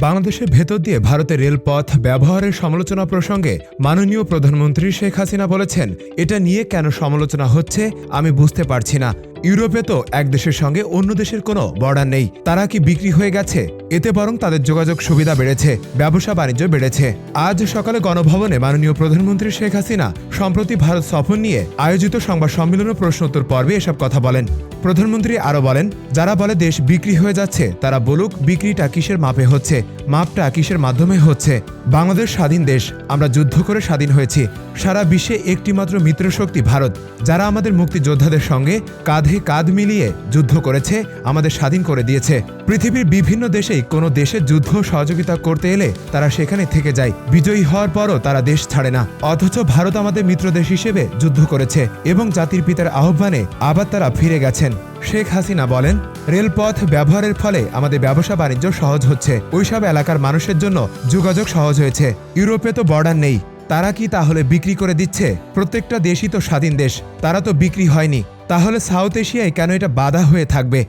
বাংলাদেশের ভেতর দিয়ে ভারতের রেলপথ ব্যবহারের সমালোচনা প্রসঙ্গে মাননীয় প্রধানমন্ত্রী শেখ হাসিনা বলেছেন, এটা নিয়ে কেন সমালোচনা হচ্ছে আমি বুঝতে পারছি না। ইউরোপে তো এক দেশের সঙ্গে অন্য দেশের কোনো বর্ডার নেই। তারা কি বিক্রি হয়ে গেছে? এতে বরং তাদের যোগাযোগ সুবিধা বেড়েছে, ব্যবসা বাণিজ্য বেড়েছে। আজ সকালে গণভবনে মাননীয় প্রধানমন্ত্রী শেখ হাসিনা সম্প্রতি ভারত সফর নিয়ে আয়োজিত সংবাদ সম্মেলন প্রশ্নোত্তর পর্বে এসব কথা বলেন। প্রধানমন্ত্রী আরও বলেন, যারা বলে দেশ বিক্রি হয়ে যাচ্ছে, তারা বলুক বিক্রিটা কিসের মাপে হচ্ছে, মাপটা কিসের মাধ্যমে হচ্ছে। বাংলাদেশ স্বাধীন দেশ, আমরা যুদ্ধ করে স্বাধীন হয়েছি। সারা বিশ্বে একটিমাত্র মিত্রশক্তি ভারত, যারা আমাদের মুক্তিযোদ্ধাদের সঙ্গে কাঁধে কাঁধ মিলিয়ে যুদ্ধ করেছে, আমাদের স্বাধীন করে দিয়েছে। পৃথিবীর বিভিন্ন দেশেই কোনো দেশের যুদ্ধ সহযোগিতা করতে এলে তারা সেখানে থেকে যায়। বিজয়ী হওয়ার পরও তারা দেশ ছাড়ে না। অথচ ভারত আমাদের মিত্র দেশ হিসেবে যুদ্ধ করেছে এবং জাতির পিতার আহ্বানে আবার তারা ফিরে গেছেন। শেখ হাসিনা বলেন, রেলপথ ব্যবহারের ফলে আমাদের ব্যবসা বাণিজ্য সহজ হচ্ছে। ওইসব এলাকার মানুষের জন্য যোগাযোগ সহজ হয়েছে। ইউরোপে তো বর্ডার নেই। তারা কি তাহলে বিক্রি করে দিচ্ছে? প্রত্যেকটা দেশই তো স্বাধীন দেশ। তারা তো বিক্রি হয়নি। তাহলে সাউথ এশিয়ায় কেন এটা বাধা হয়ে থাকবে?